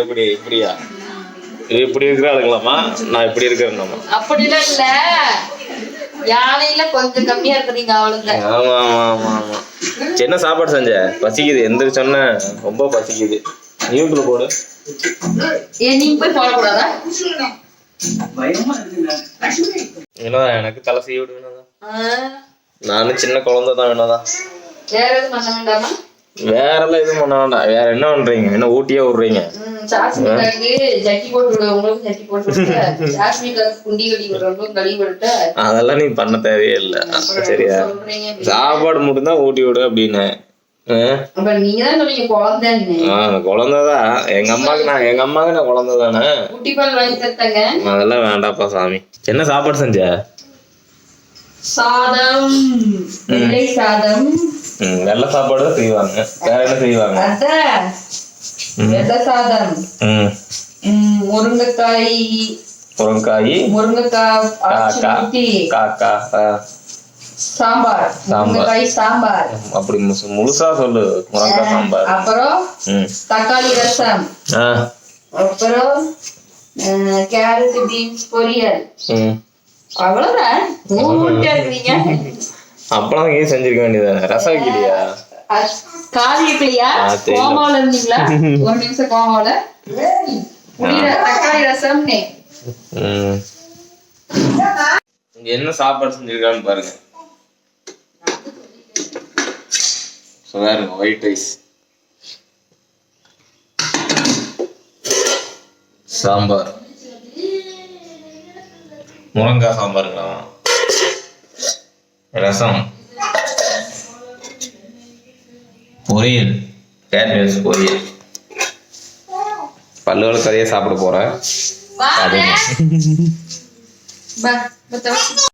எப்படி இப்படியா? இது இப்படி இருக்கிறாளுங்களாமா நான் இப்படி இருக்கிறேன்னாமா அப்படிலாம் இல்ல. யானையில கொஞ்சம் கம்மியா இருக்கிறீங்க அவளுங்க. ஆமா ஆமா ஆமா ஆமா. என்ன சாப்பாடு செஞ்ச? பசிக்குது. எந்த சொன்ன ரொம்ப பசிக்குது. நியூட்ல போடு. ஏன் நீங்க போய் போடக்கூடாதா? என்னதான் எனக்கு தலை செய்ய விடு வேணாதான் நானும் சின்ன குழந்தை தான் வேணாதான் வேற எதுவும் பண்ண வேண்டாமா? வேற எல்லாம் எதுவும் பண்ண வேண்டாம். வேற என்ன பண்றீங்க? என்ன ஊட்டியே விடுறீங்க? அதெல்லாம் நீ பண்ண தேவையே இல்லை சரியா? சாப்பாடு மட்டும் தான் ஊட்டி விடு அப்படின்னு. குழந்தைதான். எங்க அம்மாக்கு நான் எங்க அம்மாக்கு நான் குழந்தை தானே அதெல்லாம் வேண்டாப்பா சாமி. என்ன சாப்பாடு செஞ்ச? சாதம் சாதம் வெள்ளை சாப்பாடு தான் செய்வாங்க. வேற என்ன செய்வாங்க? வெள்ளை சாதம். முருங்கைக்காய். முருங்கைக்காய். அரைச்சு காக்கா சாம்பார். முருங்கைக்காய் சாம்பார். அப்படி முழுசா சொல்லு. முருங்காய் சாம்பார். அப்புறம் தக்காளி ரசம். அப்புறம் கேரட் பீன்ஸ் பொரியல். அவ்வளவுதான். மூட்டை இருக்கிறீங்க அப்பளம் ஏன் செஞ்சிருக்க வேண்டியதானே ரசம் வைக்கலையா? காது வைக்கலையா. கோமால இருந்தீங்களா? ஒரு நிமிஷம் கோமால புளிர தக்காளி ரசம்னே. ம். இங்க என்ன சாப்பாடு செஞ்சிருக்கான்னு பாருங்க. பாருங்க ஒயிட் ரைஸ் சாம்பார். முருங்காய் சாம்பாருங்களா? ரசம். பொரியல். கேட்பீன்ஸ் பொரியல். பல்லுகளுக்கு கதையை சாப்பிட போறேன். வா அது பா பத்தவா